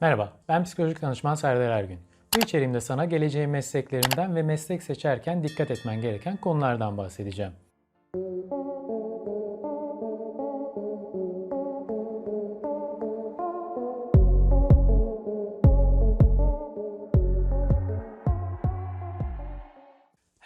Merhaba, ben psikolojik danışman Serdar Ergün. Bu içeriğimde sana geleceğin mesleklerinden ve meslek seçerken dikkat etmen gereken konulardan bahsedeceğim.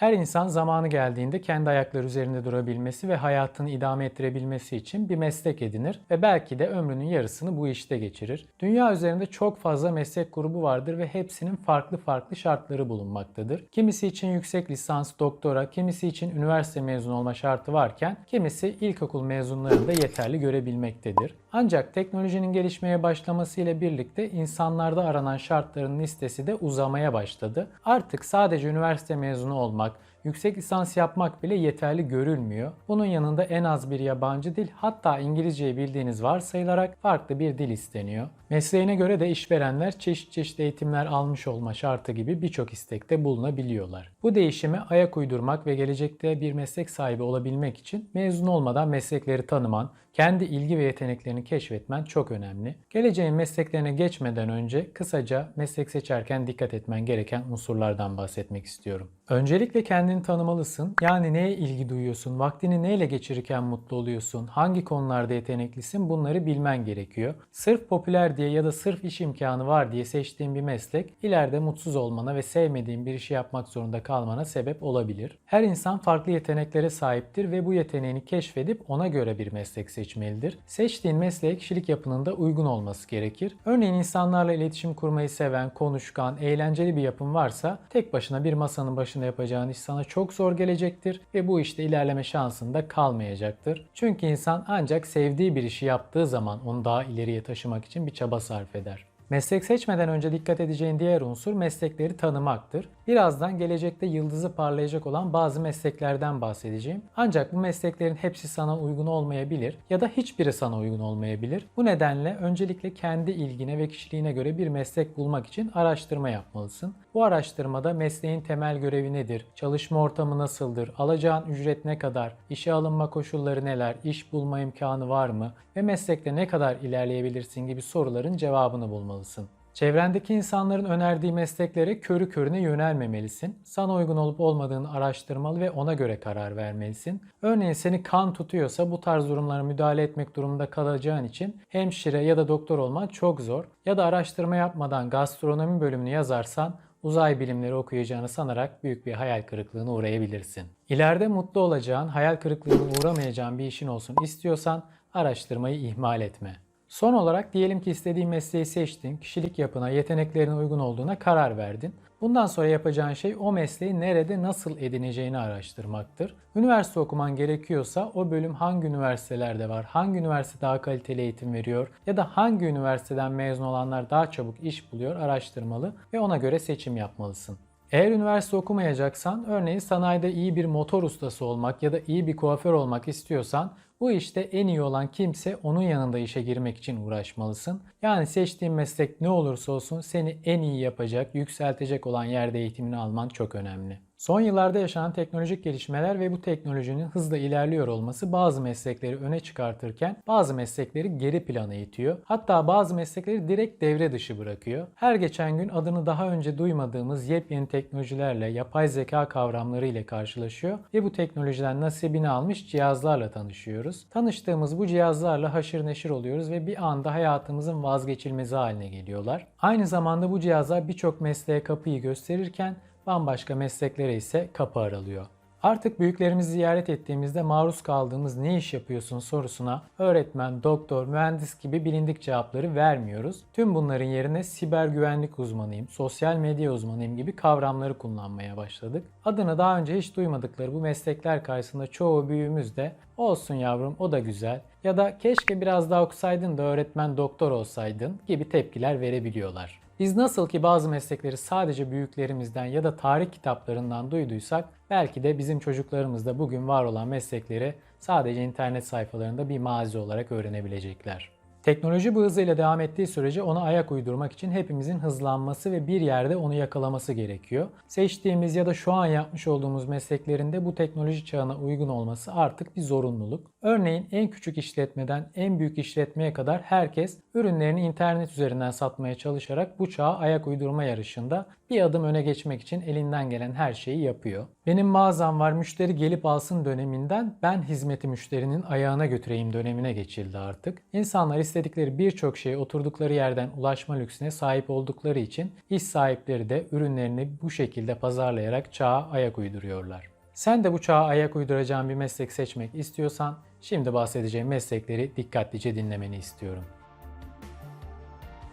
Her insan zamanı geldiğinde kendi ayakları üzerinde durabilmesi ve hayatını idame ettirebilmesi için bir meslek edinir ve belki de ömrünün yarısını bu işte geçirir. Dünya üzerinde çok fazla meslek grubu vardır ve hepsinin farklı farklı şartları bulunmaktadır. Kimisi için yüksek lisans, doktora, kimisi için üniversite mezunu olma şartı varken kimisi ilkokul mezunlarını da yeterli görebilmektedir. Ancak teknolojinin gelişmeye başlamasıyla birlikte insanlarda aranan şartların listesi de uzamaya başladı. Artık sadece üniversite mezunu olmak, yüksek lisans yapmak bile yeterli görülmüyor. Bunun yanında en az bir yabancı dil hatta İngilizceyi bildiğiniz varsayılarak farklı bir dil isteniyor. Mesleğine göre de işverenler çeşit çeşit eğitimler almış olma şartı gibi birçok istekte bulunabiliyorlar. Bu değişime ayak uydurmak ve gelecekte bir meslek sahibi olabilmek için mezun olmadan meslekleri tanıman, kendi ilgi ve yeteneklerini keşfetmen çok önemli. Geleceğin mesleklerine geçmeden önce kısaca meslek seçerken dikkat etmen gereken unsurlardan bahsetmek istiyorum. Öncelikle kendini tanımalısın. Yani neye ilgi duyuyorsun, vaktini neyle geçirirken mutlu oluyorsun, hangi konularda yeteneklisin bunları bilmen gerekiyor. Sırf popüler diye ya da sırf iş imkanı var diye seçtiğin bir meslek ileride mutsuz olmana ve sevmediğin bir işi yapmak zorunda kalmana sebep olabilir. Her insan farklı yeteneklere sahiptir ve bu yeteneğini keşfedip ona göre bir meslek seçmelidir. Seçtiğin mesleğe kişilik yapının da uygun olması gerekir. Örneğin insanlarla iletişim kurmayı seven, konuşkan, eğlenceli bir yapın varsa tek başına bir masanın başında yapacağın iş sana çok zor gelecektir ve bu işte ilerleme şansın da kalmayacaktır. Çünkü insan ancak sevdiği bir işi yaptığı zaman onu daha ileriye taşımak için bir çaba sarf eder. Meslek seçmeden önce dikkat edeceğin diğer unsur meslekleri tanımaktır. Birazdan gelecekte yıldızı parlayacak olan bazı mesleklerden bahsedeceğim. Ancak bu mesleklerin hepsi sana uygun olmayabilir ya da hiçbiri sana uygun olmayabilir. Bu nedenle öncelikle kendi ilgine ve kişiliğine göre bir meslek bulmak için araştırma yapmalısın. Bu araştırmada mesleğin temel görevi nedir? Çalışma ortamı nasıldır? Alacağın ücret ne kadar? İşe alınma koşulları neler? İş bulma imkanı var mı? Ve meslekte ne kadar ilerleyebilirsin gibi soruların cevabını bulmalısın. Çevrendeki insanların önerdiği mesleklere körü körüne yönelmemelisin. Sana uygun olup olmadığını araştırmalı ve ona göre karar vermelisin. Örneğin seni kan tutuyorsa bu tarz durumlara müdahale etmek durumunda kalacağın için hemşire ya da doktor olman çok zor. Ya da araştırma yapmadan gastronomi bölümünü yazarsan uzay bilimleri okuyacağını sanarak büyük bir hayal kırıklığına uğrayabilirsin. İleride mutlu olacağın, hayal kırıklığına uğramayacağın bir işin olsun istiyorsan araştırmayı ihmal etme. Son olarak diyelim ki istediğin mesleği seçtin, kişilik yapına, yeteneklerine uygun olduğuna karar verdin. Bundan sonra yapacağın şey o mesleği nerede nasıl edineceğini araştırmaktır. Üniversite okuman gerekiyorsa o bölüm hangi üniversitelerde var, hangi üniversite daha kaliteli eğitim veriyor ya da hangi üniversiteden mezun olanlar daha çabuk iş buluyor araştırmalı ve ona göre seçim yapmalısın. Eğer üniversite okumayacaksan, örneğin sanayide iyi bir motor ustası olmak ya da iyi bir kuaför olmak istiyorsan bu işte en iyi olan kimse onun yanında işe girmek için uğraşmalısın. Yani seçtiğin meslek ne olursa olsun seni en iyi yapacak, yükseltecek olan yerde eğitimini alman çok önemli. Son yıllarda yaşanan teknolojik gelişmeler ve bu teknolojinin hızla ilerliyor olması bazı meslekleri öne çıkartırken bazı meslekleri geri plana itiyor. Hatta bazı meslekleri direkt devre dışı bırakıyor. Her geçen gün adını daha önce duymadığımız yepyeni teknolojilerle, yapay zeka kavramları ile karşılaşıyor ve bu teknolojiden nasibini almış cihazlarla tanışıyoruz. Tanıştığımız bu cihazlarla haşır neşir oluyoruz ve bir anda hayatımızın vazgeçilmezi haline geliyorlar. Aynı zamanda bu cihazlar birçok mesleğe kapıyı gösterirken bambaşka mesleklere ise kapı aralıyor. Artık büyüklerimizi ziyaret ettiğimizde maruz kaldığımız ne iş yapıyorsun sorusuna öğretmen, doktor, mühendis gibi bilindik cevapları vermiyoruz. Tüm bunların yerine siber güvenlik uzmanıyım, sosyal medya uzmanıyım gibi kavramları kullanmaya başladık. Adını daha önce hiç duymadıkları bu meslekler karşısında çoğu büyüğümüz de olsun yavrum o da güzel ya da keşke biraz daha okusaydın da öğretmen doktor olsaydın gibi tepkiler verebiliyorlar. Biz nasıl ki bazı meslekleri sadece büyüklerimizden ya da tarih kitaplarından duyduysak belki de bizim çocuklarımız da bugün var olan meslekleri sadece internet sayfalarında bir mazi olarak öğrenebilecekler. Teknoloji bu hızıyla devam ettiği sürece ona ayak uydurmak için hepimizin hızlanması ve bir yerde onu yakalaması gerekiyor. Seçtiğimiz ya da şu an yapmış olduğumuz mesleklerinde bu teknoloji çağına uygun olması artık bir zorunluluk. Örneğin en küçük işletmeden en büyük işletmeye kadar herkes ürünlerini internet üzerinden satmaya çalışarak bu çağa ayak uydurma yarışında bir adım öne geçmek için elinden gelen her şeyi yapıyor. Benim mağazam var müşteri gelip alsın döneminden ben hizmeti müşterinin ayağına götüreyim dönemine geçildi artık. İnsanlar istedikleri birçok şeye oturdukları yerden ulaşma lüksüne sahip oldukları için iş sahipleri de ürünlerini bu şekilde pazarlayarak çağa ayak uyduruyorlar. Sen de bu çağa ayak uyduracağın bir meslek seçmek istiyorsan şimdi bahsedeceğim meslekleri dikkatlice dinlemeni istiyorum.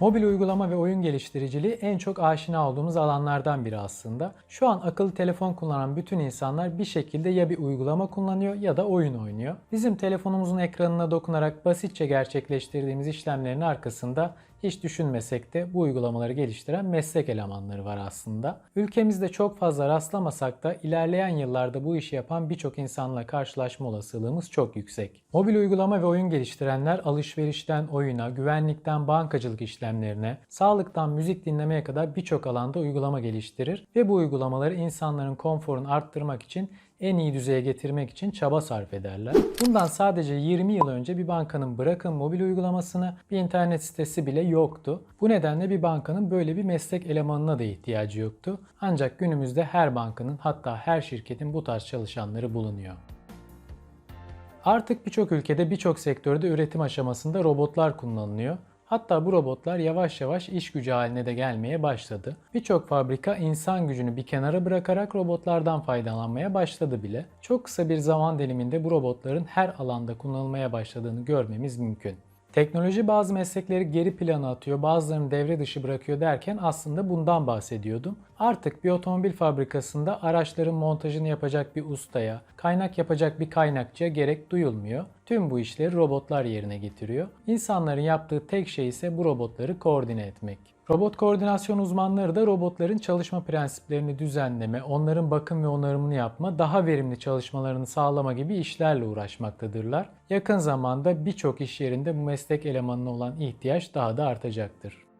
Mobil uygulama ve oyun geliştiriciliği en çok aşina olduğumuz alanlardan biri aslında. Şu an akıllı telefon kullanan bütün insanlar bir şekilde ya bir uygulama kullanıyor ya da oyun oynuyor. Bizim telefonumuzun ekranına dokunarak basitçe gerçekleştirdiğimiz işlemlerin arkasında hiç düşünmesek de bu uygulamaları geliştiren meslek elemanları var aslında. Ülkemizde çok fazla rastlamasak da ilerleyen yıllarda bu işi yapan birçok insanla karşılaşma olasılığımız çok yüksek. Mobil uygulama ve oyun geliştirenler alışverişten oyuna, güvenlikten bankacılık işlemlerine, sağlıktan müzik dinlemeye kadar birçok alanda uygulama geliştirir ve bu uygulamaları insanların konforunu arttırmak için en iyi düzeye getirmek için çaba sarf ederler. Bundan sadece 20 yıl önce bir bankanın bırakın mobil uygulamasını bir internet sitesi bile yoktu. Bu nedenle bir bankanın böyle bir meslek elemanına da ihtiyacı yoktu. Ancak günümüzde her bankanın hatta her şirketin bu tarz çalışanları bulunuyor. Artık birçok ülkede birçok sektörde üretim aşamasında robotlar kullanılıyor. Hatta bu robotlar yavaş yavaş iş gücü haline de gelmeye başladı. Birçok fabrika insan gücünü bir kenara bırakarak robotlardan faydalanmaya başladı bile. Çok kısa bir zaman diliminde bu robotların her alanda kullanılmaya başladığını görmemiz mümkün. Teknoloji bazı meslekleri geri plana atıyor, bazılarını devre dışı bırakıyor derken aslında bundan bahsediyordum. Artık bir otomobil fabrikasında araçların montajını yapacak bir ustaya, kaynak yapacak bir kaynakçıya gerek duyulmuyor. Tüm bu işleri robotlar yerine getiriyor. İnsanların yaptığı tek şey ise bu robotları koordine etmek. Robot koordinasyon uzmanları da robotların çalışma prensiplerini düzenleme, onların bakım ve onarımını yapma, daha verimli çalışmalarını sağlama gibi işlerle uğraşmaktadırlar. Yakın zamanda birçok iş yerinde bu meslek elemanına olan ihtiyaç daha da artacaktır.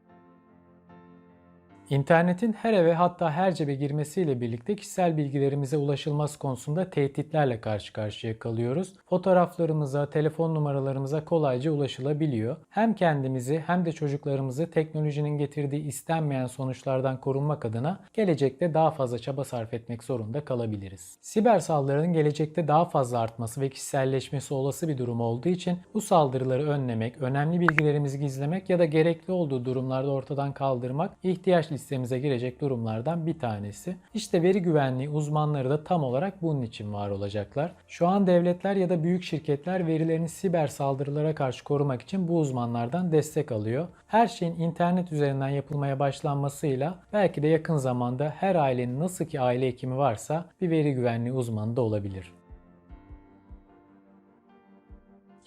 İnternetin her eve hatta her cebe girmesiyle birlikte kişisel bilgilerimize ulaşılması konusunda tehditlerle karşı karşıya kalıyoruz. Fotoğraflarımıza, telefon numaralarımıza kolayca ulaşılabiliyor. Hem kendimizi hem de çocuklarımızı teknolojinin getirdiği istenmeyen sonuçlardan korunmak adına gelecekte daha fazla çaba sarf etmek zorunda kalabiliriz. Siber saldırının gelecekte daha fazla artması ve kişiselleşmesi olası bir durum olduğu için bu saldırıları önlemek, önemli bilgilerimizi gizlemek ya da gerekli olduğu durumlarda ortadan kaldırmak ihtiyaç listemize girecek durumlardan bir tanesi. İşte veri güvenliği uzmanları da tam olarak bunun için var olacaklar. Şu an devletler ya da büyük şirketler verilerini siber saldırılara karşı korumak için bu uzmanlardan destek alıyor. Her şeyin internet üzerinden yapılmaya başlanmasıyla belki de yakın zamanda her ailenin nasıl ki aile hekimi varsa bir veri güvenliği uzmanı da olabilir.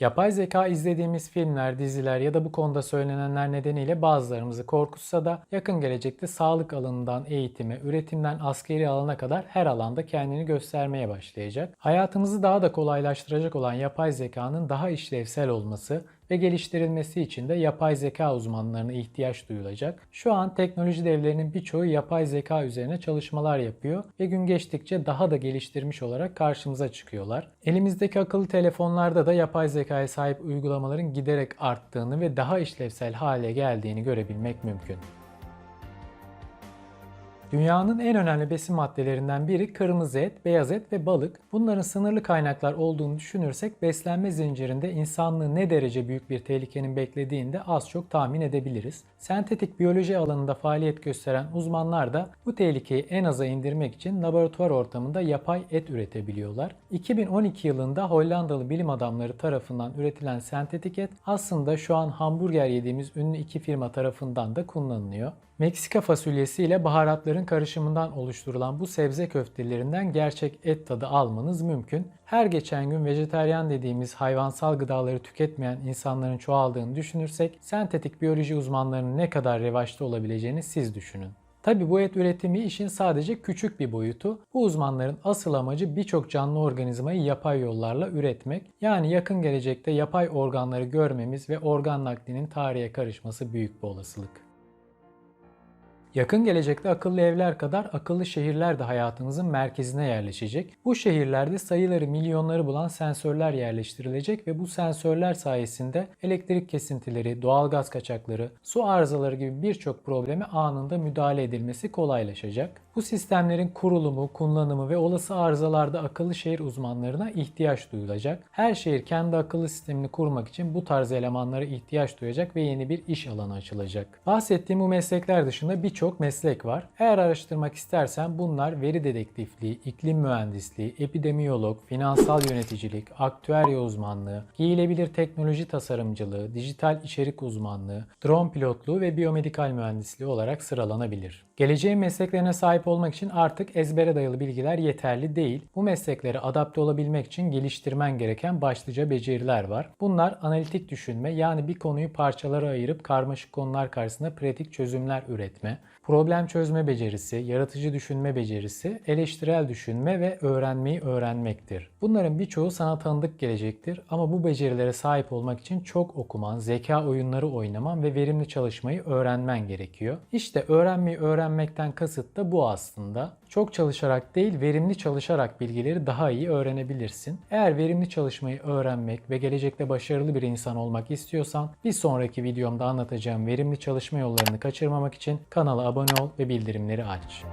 Yapay zeka izlediğimiz filmler, diziler ya da bu konuda söylenenler nedeniyle bazılarımızı korkutsa da yakın gelecekte sağlık alanından eğitime, üretimden askeri alana kadar her alanda kendini göstermeye başlayacak. Hayatımızı daha da kolaylaştıracak olan yapay zekanın daha işlevsel olması ve geliştirilmesi için de yapay zeka uzmanlarına ihtiyaç duyulacak. Şu an teknoloji devlerinin birçoğu yapay zeka üzerine çalışmalar yapıyor ve gün geçtikçe daha da geliştirmiş olarak karşımıza çıkıyorlar. Elimizdeki akıllı telefonlarda da yapay zekaya sahip uygulamaların giderek arttığını ve daha işlevsel hale geldiğini görebilmek mümkün. Dünyanın en önemli besin maddelerinden biri kırmızı et, beyaz et ve balık. Bunların sınırlı kaynaklar olduğunu düşünürsek beslenme zincirinde insanlığı ne derece büyük bir tehlikenin beklediğini de az çok tahmin edebiliriz. Sentetik biyoloji alanında faaliyet gösteren uzmanlar da bu tehlikeyi en aza indirmek için laboratuvar ortamında yapay et üretebiliyorlar. 2012 yılında Hollandalı bilim adamları tarafından üretilen sentetik et aslında şu an hamburger yediğimiz ünlü iki firma tarafından da kullanılıyor. Meksika fasulyesi ile baharatların karışımından oluşturulan bu sebze köftelerinden gerçek et tadı almanız mümkün. Her geçen gün vejeteryan dediğimiz hayvansal gıdaları tüketmeyen insanların çoğaldığını düşünürsek sentetik biyoloji uzmanlarının ne kadar revaçta olabileceğini siz düşünün. Tabi bu et üretimi işin sadece küçük bir boyutu. Bu uzmanların asıl amacı birçok canlı organizmayı yapay yollarla üretmek. Yani yakın gelecekte yapay organları görmemiz ve organ naklinin tarihe karışması büyük bir olasılık. Yakın gelecekte akıllı evler kadar akıllı şehirler de hayatımızın merkezine yerleşecek. Bu şehirlerde sayıları milyonları bulan sensörler yerleştirilecek ve bu sensörler sayesinde elektrik kesintileri, doğalgaz kaçakları, su arızaları gibi birçok probleme anında müdahale edilmesi kolaylaşacak. Bu sistemlerin kurulumu, kullanımı ve olası arızalarda akıllı şehir uzmanlarına ihtiyaç duyulacak. Her şehir kendi akıllı sistemini kurmak için bu tarz elemanlara ihtiyaç duyacak ve yeni bir iş alanı açılacak. Bahsettiğim bu meslekler dışında birçok meslek var. Eğer araştırmak istersen bunlar veri dedektifliği, iklim mühendisliği, epidemiyolog, finansal yöneticilik, aktüerya uzmanlığı, giyilebilir teknoloji tasarımcılığı, dijital içerik uzmanlığı, drone pilotluğu ve biyomedikal mühendisliği olarak sıralanabilir. Geleceğin mesleklerine sahip olmak için artık ezbere dayalı bilgiler yeterli değil. Bu mesleklere adapte olabilmek için geliştirmen gereken başlıca beceriler var. Bunlar analitik düşünme yani bir konuyu parçalara ayırıp karmaşık konular karşısında pratik çözümler üretme, problem çözme becerisi, yaratıcı düşünme becerisi, eleştirel düşünme ve öğrenmeyi öğrenmektir. Bunların birçoğu sana tanıdık gelecektir ama bu becerilere sahip olmak için çok okuman, zeka oyunları oynaman ve verimli çalışmayı öğrenmen gerekiyor. İşte öğrenmeyi öğrenmekten kasıt da bu aslında. Çok çalışarak değil, verimli çalışarak bilgileri daha iyi öğrenebilirsin. Eğer verimli çalışmayı öğrenmek ve gelecekte başarılı bir insan olmak istiyorsan bir sonraki videomda anlatacağım verimli çalışma yollarını kaçırmamak için kanala abone ol ve bildirimleri aç.